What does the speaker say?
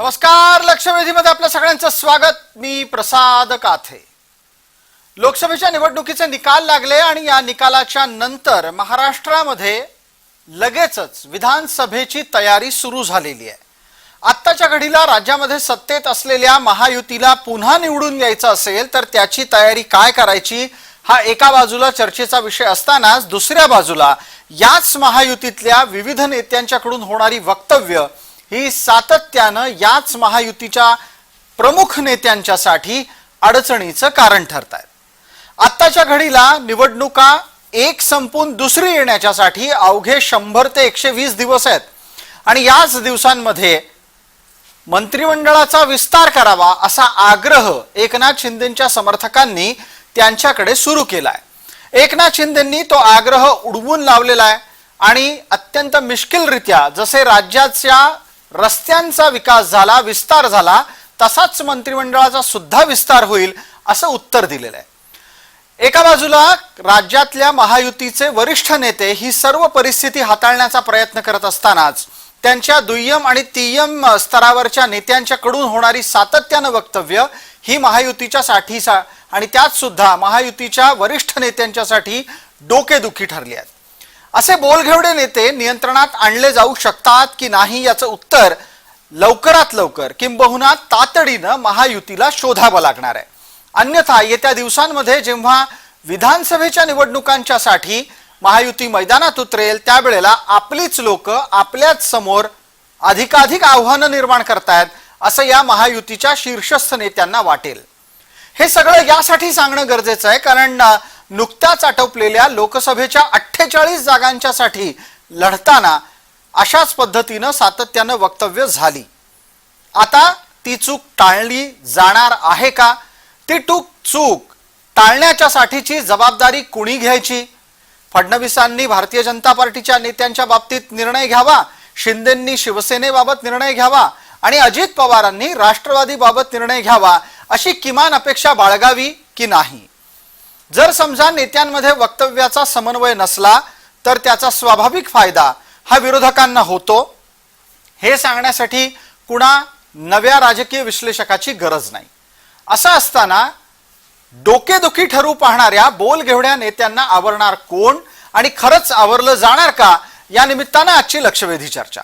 नमस्कार लक्षवेधीमध्ये आपल्या सगळ्यांचं स्वागत. मी प्रसाद काथे. लोकसभेच्या निवडणुकीचे निकाल लागले आणि या निकालाच्या नंतर महाराष्ट्रामध्ये लगेचच विधानसभेची तयारी सुरू झालेली आहे. आत्ताच्या घडीला राज्यामध्ये सत्तेत असलेल्या महायुतीला पुन्हा निवडून यायचं असेल तर त्याची तयारी काय करायची हा एका बाजूला चर्चेचा विषय असतानाच दुसऱ्या बाजूला याच महायुतीतल्या विविध नेत्यांच्याकडून होणारी वक्तव्य ही सातत्यानं याच महायुतीच्या प्रमुख नेत्यांच्यासाठी अडचणीचं कारण ठरत आहेत आत्ताच्या घडीला निवडणुका एक संपून दुसरी येण्याच्यासाठी अवघे शंभर ते एकशे वीस दिवस आहेत. आणि याच दिवसांमध्ये मंत्रिमंडळाचा विस्तार करावा असा आग्रह एकनाथ शिंदेच्या समर्थकांनी त्यांच्याकडे सुरू केला आहे एकनाथ शिंदेंनी तो आग्रह उडवून लावलेला आहे आणि अत्यंत मिश्किलरित्या जसे राज्याच्या रस्त्यांचा विकास झाला विस्तार झाला तसाच मंत्रिमंडळाचा सुद्धा विस्तार होईल असं उत्तर दिलेलं आहे. एका बाजूला राज्यातल्या महायुतीचे वरिष्ठ नेते ही सर्व परिस्थिती हाताळण्याचा प्रयत्न करत असतानाच त्यांच्या दुय्यम आणि तिय्यम स्तरावरच्या नेत्यांच्याकडून होणारी सातत्यानं वक्तव्य ही महायुतीच्या साठीचा आणि त्यात सुद्धा महायुतीच्या वरिष्ठ नेत्यांच्यासाठी डोकेदुखी ठरली आहेत. असे बोलघेवडे नेते नियंत्रणात आणले जाऊ शकतात की नाही याचं उत्तर लवकरात लवकर किंबहुना तातडीनं महायुतीला शोधावं लागणार आहे. अन्यथा येत्या दिवसांमध्ये जेव्हा विधानसभेच्या निवडणुकांच्यासाठी महायुती मैदानात उतरेल त्यावेळेला आपलीच लोक आपल्याच समोर अधिकाधिक आव्हानं निर्माण करतायत असं या महायुतीच्या शीर्षस्थ नेत्यांना वाटेल. हे सगळं यासाठी सांगणं गरजेचं आहे कारण नुकत्याच आटोपलेल्या लोकसभेच्या अठ्ठेचाळीस जागांच्यासाठी लढताना अशाच पद्धतीनं सातत्यानं वक्तव्य झाली. आता ती चूक टाळली जाणार आहे का? ती टूक चूक टाळण्याच्या साठीची जबाबदारी कुणी घ्यायची? फडणवीसांनी भारतीय जनता पार्टीच्या नेत्यांच्या बाबतीत निर्णय घ्यावा? शिंदेंनी शिवसेनेबाबत निर्णय घ्यावा? आणि अजित पवारांनी राष्ट्रवादीबाबत निर्णय घ्यावा? अशी किमान अपेक्षा बाळगावी की नाही? जर समजा नेत्यांमध्ये वक्तव्याचा समन्वय नसला तर त्याचा स्वाभाविक फायदा हा विरोधकांना होतो. हे सांगण्यासाठी कुणा नव्या राजकीय विश्लेषकाची गरज नाही. असं असताना डोकेदुखी ठरू पाहणाऱ्या बोलघेवड्या नेत्यांना आवरणार कोण आणि खरंच आवरलं जाणार का या निमित्तानं आजची लक्षवेधी चर्चा.